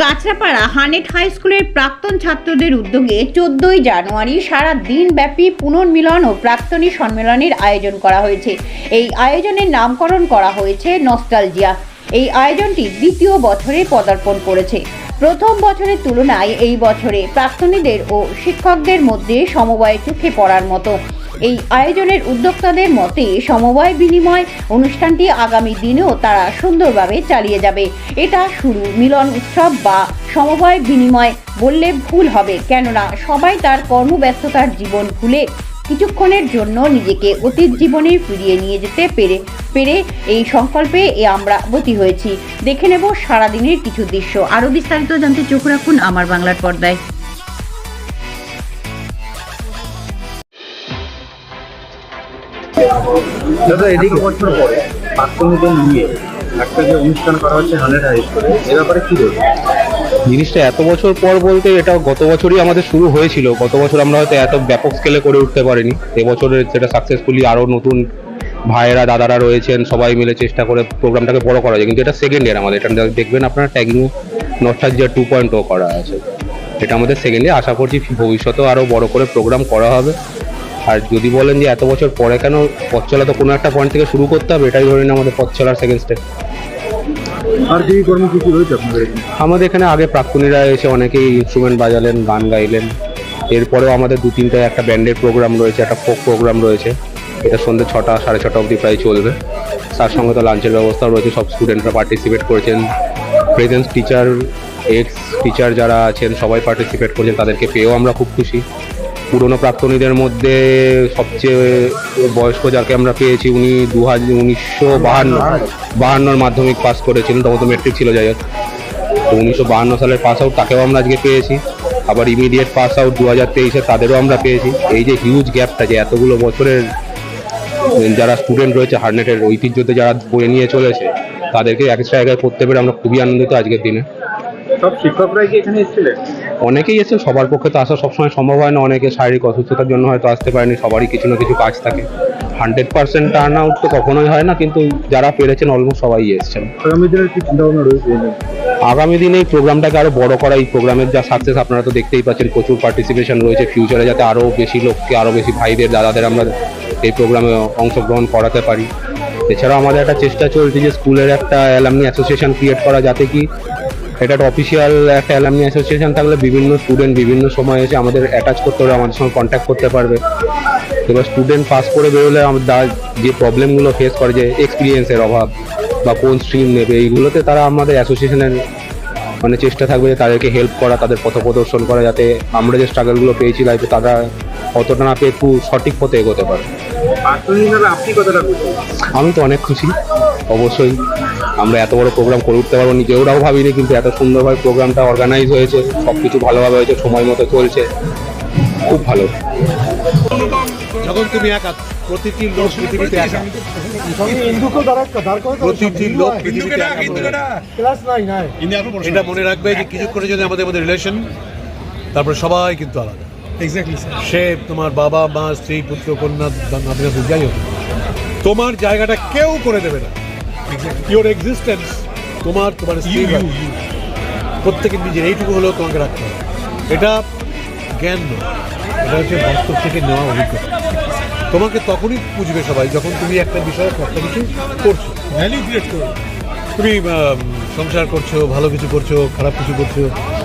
Kanchrapara হানেট high স্কুলের প্রাক্তন ছাত্রদের উদ্যোগে চোদ্দই জানুয়ারি সারা দিনব্যাপী পুনর্মিলন ও প্রাক্তনী সম্মেলনের আয়োজন করা হয়েছে। এই আয়োজনের নামকরণ করা হয়েছে নস্টালজিয়া। এই আয়োজনটি দ্বিতীয় বছরে পদার্পণ করেছে। প্রথম বছরের তুলনায় এই বছরে প্রাক্তনীদের ও শিক্ষকদের মধ্যে সমবায় চোখে পড়ার মতো। এই আয়োজনের উদ্যোক্তাদের মতে, সমবায় বিনিময় অনুষ্ঠানটি আগামী দিনেও তারা সুন্দরভাবে চালিয়ে যাবে। এটা শুরু মিলন উৎসব বা সমবায় বিনিময় বললে ভুল হবে, কেননা সবাই তার কর্মব্যস্ততার জীবন ভুলে কিছুক্ষণের জন্য নিজেকে অতীত জীবনে ফিরিয়ে নিয়ে যেতে পেরে পেরে এই সংকল্পে এ আমরা বতী হয়েছি। দেখে নেব সারাদিনের কিছু দৃশ্য। আরও বিস্তারিত জানতে চোখ রাখুন আমার বাংলার পর্দায়। দাদা, এদিকে। বছর পরে নিয়ে একটা যে অনুষ্ঠান করা হচ্ছে হাই স্কুলে, এ ব্যাপারে কি বলব? জিনিসটা এত বছর পর বলতে এটা গত বছরই আমাদের শুরু হয়েছিল। গত বছর আমরা হয়তো এত ব্যাপক স্কেলে করে উঠতে পারিনি। এবছরে সেটা সাকসেসফুলি আরও নতুন ভাইয়েরা, দাদারা রয়েছেন, সবাই মিলে চেষ্টা করে প্রোগ্রামটাকে বড় করা যায়। কিন্তু এটা সেকেন্ড ইয়ার আমাদের। এটা দেখবেন আপনারা ট্যাগিং নস্টালজিয়া টু পয়েন্ট ও করা আছে। এটা আমাদের সেকেন্ড ইয়ার আশা করছি ভবিষ্যতেও আরও বড় করে প্রোগ্রাম করা হবে। আর যদি বলেন যে এত বছর পরে কেন পথ চলা তো কোনো একটা পয়েন্ট থেকে শুরু করতে হবে এটাই ধরে নিন আমাদের পথ চলার সেকেন্ড স্টেপ আর কি কর্মসূচি রয়েছে আপনাদের? আমাদের এখানে আগে প্রাক্তনীরা এসে অনেকেই ইনস্ট্রুমেন্ট বাজালেন গান গাইলেন। এরপরেও আমাদের দু তিনটায় একটা ব্যান্ডের প্রোগ্রাম রয়েছে একটা ফোক প্রোগ্রাম রয়েছে। এটা সন্ধ্যে ছটা সাড়ে ছটা অবধি প্রায় চলবে। তার সঙ্গে তো লাঞ্চের ব্যবস্থাও রয়েছে সব স্টুডেন্টরা পার্টিসিপেট করেছেন। প্রেজেন্স টিচার এক্স টিচার যারা আছেন সবাই পার্টিসিপেট করছেন তাদেরকে পেয়েও আমরা খুব খুশি। পুরনো প্রাক্তনীদের মধ্যে সবচেয়ে বয়স্ক যাকে আমরা পেয়েছি উনি দু হাজার উনিশশো বাহান্ন। বাহান্নর মাধ্যমিক পাস করেছিলেন, তখন তো মেট্রিক ছিল, যাই তো উনিশশো বাহান্ন সালের পাস আউট তাকেও আমরা আজকে পেয়েছি। আবার ইমিডিয়েট পাস আউট দু হাজার তেইশে তাদেরও আমরা পেয়েছি। এই যে হিউজ গ্যাপটা যে এতগুলো বছরের যারা স্টুডেন্ট রয়েছে, হার্নেটের ঐতিহ্যতে যারা বয়ে নিয়ে চলেছে, তাদেরকে এক জায়গায় করতে পেরে আমরা খুবই আনন্দিত আজকের দিনে। সব শিক্ষকরাই কি এখানে এসেছিলেন? অনেকেই এসেছেন সবার পক্ষে তো আসা সবসময় সম্ভব হয় না। অনেকে শারীরিক অসুস্থতার জন্য হয়তো আসতে পারেনি। সবারই কিছু না কিছু কাজ থাকে। হান্ড্রেড পার্সেন্ট টার্ন আউট তো কখনোই হয় না কিন্তু যারা পেরেছেন অলমোস্ট সবাই এসেছেন। আগামী দিনের কি রয়েছে আগামী দিনে এই প্রোগ্রামটাকে আরও বড় করা এই প্রোগ্রামের যা সাকসেস আপনারা তো দেখতেই পাচ্ছেন প্রচুর পার্টিসিপেশন রয়েছে। ফিউচারে যাতে আরও বেশি লোককে আরও বেশি ভাইদের দাদাদের আমরা এই প্রোগ্রামে অংশগ্রহণ করাতে পারি। এছাড়াও আমাদের একটা চেষ্টা চলছে যে স্কুলের একটা অ্যালামনি অ্যাসোসিয়েশন ক্রিয়েট করা যাতে কি এটা একটা অফিসিয়াল একটা অ্যালামনি অ্যাসোসিয়েশন থাকলে বিভিন্ন স্টুডেন্ট বিভিন্ন সময় এসে আমাদের অ্যাটাচ করতে পারবে, আমাদের সঙ্গে কন্ট্যাক্ট করতে পারবে। এবার স্টুডেন্ট পাস করে বেরোলে আমাদের যে প্রবলেমগুলো ফেস করে, যে এক্সপিরিয়েন্সের অভাব বা কোন স্ট্রিম নেবে, এইগুলোতে তারা আমাদের অ্যাসোসিয়েশনের মানে চেষ্টা থাকবে যে তাদেরকে হেল্প করা, তাদের পথ প্রদর্শন করা, যাতে আমরা যে স্ট্রাগলগুলো পেয়েছি লাইফে তারা অতটা না পেয়ে একটু সঠিক পথে এগোতে পারে। আপনি কতটা আমি তো অনেক খুশি অবশ্যই। আমরা এত বড় প্রোগ্রাম করে উঠতে পারব নিজেওরাও ভাবিনি কিন্তু এত সুন্দরভাবে প্রোগ্রামটা অর্গানাইজ হয়েছে সব কিছু ভালোভাবে হয়েছে সময় মতো চলছে। খুব ভালো। যখন তুমি একা প্রতিটি লোক পৃথিবীতে একা। প্রতিটি লোক পৃথিবীতে একা পড়ে। আছে। এটা মনে রাখবে যে কিছুক্ষণের জন্য আমাদের মধ্যে রিলেশন তারপরে সবাই কিন্তু আলাদা। সে তোমার বাবা মা স্ত্রী পুত্র কন্যা নাতি যাই হোক তোমার জায়গাটা কেউ করে দেবে না। ইওর এক্সিস্টেন্স তোমার তোমার স্ত্রী প্রত্যেকের নিজের এইটুকু হলেও তোমাকে রাখতে হবে। এটা জ্ঞান নয় এটা হচ্ছে বাস্তব থেকে নেওয়া অভিজ্ঞতা। তোমাকে তখনই বুঝবে সবাই যখন তুমি একটা বিষয়ে একটা কিছু করছ। ভ্যালু ক্রিয়েট করো। তুমি সংসার করছ ভালো কিছু করছ খারাপ কিছু করছ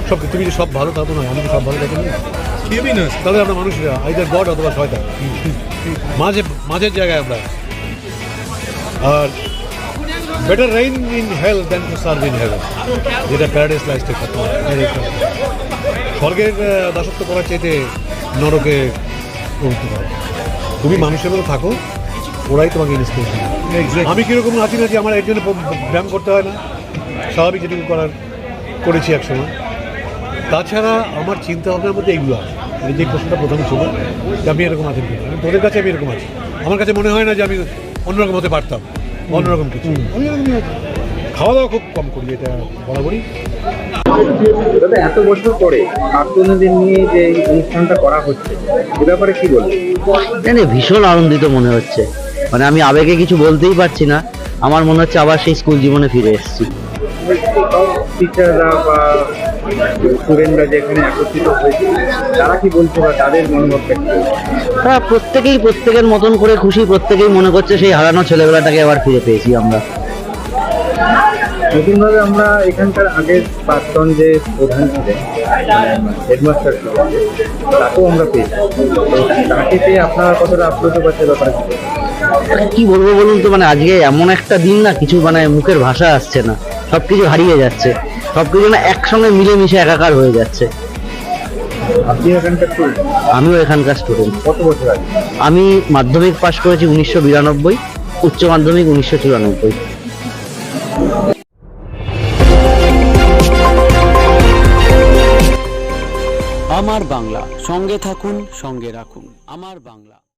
সব তুমি যে সব ভালো থাকো না আমি সব ভালো দেখি না তাহলে আমরা মানুষরা আইদার গড অথবা শয়তান। মাঝে মাঝের জায়গায় আমরা। আর better reign in hell than to serve in heaven যেটা প্যারাডাইস লাইফে স্বর্গের দাসত্ব করার চাইতে নরকে প্রবৃত্তি করো তুমি মানুষের মতো থাকো ওরাই তোমাকে ইন্সপিরেশন আমি কীরকম আছি না যে আমার এর জন্য ব্যায়াম করতে হয় না? স্বাভাবিক যেটুকু করার করেছি একসময়। তাছাড়া আমার চিন্তা ভাবনার মধ্যে এইগুলো আছে। যে প্রশ্নটা প্রথমে ছিল যে আমি এরকম আছি আমি তোদের কাছে আমি এরকম আছি। আমার কাছে মনে হয় না যে আমি অন্যরকম হতে পারতাম অন্যরকম কিছু। আমি এরকমই আছি খাওয়া দাওয়া খুব কম করি এটা বরাবরই দাদা এত বছর পরে প্রাক্তনীদের নিয়ে যে অনুষ্ঠানটা করা হচ্ছে এ ব্যাপারে কি বলবেন? জানি ভীষণ আনন্দিত মনে হচ্ছে। মানে আমি আবেগে কিছু বলতেই পারছি না। আমার মনে হচ্ছে আবার সেই স্কুল জীবনে ফিরে এসেছি। টিচাররা বা স্টুডেন্টরা যেখানে একত্রিত হয়েছে তারা কি বলছে বা তাদের মনোভাবটা কি? তারা প্রত্যেকেই প্রত্যেকের মতন করে খুশি প্রত্যেকেই মনে করছে সেই হারানো ছেলেবেলাটাকে আবার ফিরে পেয়েছি আমরা। নতুনভাবে আমরা এখানকার আগের প্রাক্তন যে প্রধান ছিলেন হেডমাস্টার ছিলেন তাকেও আমরা পেয়েছি। তাকে পেয়ে আপনারা কতটা আপ্লুত পাচ্ছে ব্যাপারে? কি কি বলব বলুন তো মানে আজকে এমন একটা দিন না কিছু মানে মুখের ভাষা আসছে না সবকিছু হারিয়ে যাচ্ছে। সবকিছু না একসঙ্গে মিলেমিশে একাকার হয়ে যাচ্ছে। আপনি এখানকার student? আমিও এখানকার স্টুডেন্ট কত বছর আগে? আমি মাধ্যমিক পাশ করেছি উনিশশো বিরানব্বই উচ্চ মাধ্যমিক উনিশশো চুরানব্বই। আমার বাংলা সঙ্গে থাকুন সঙ্গে রাখুন। আমার বাংলা।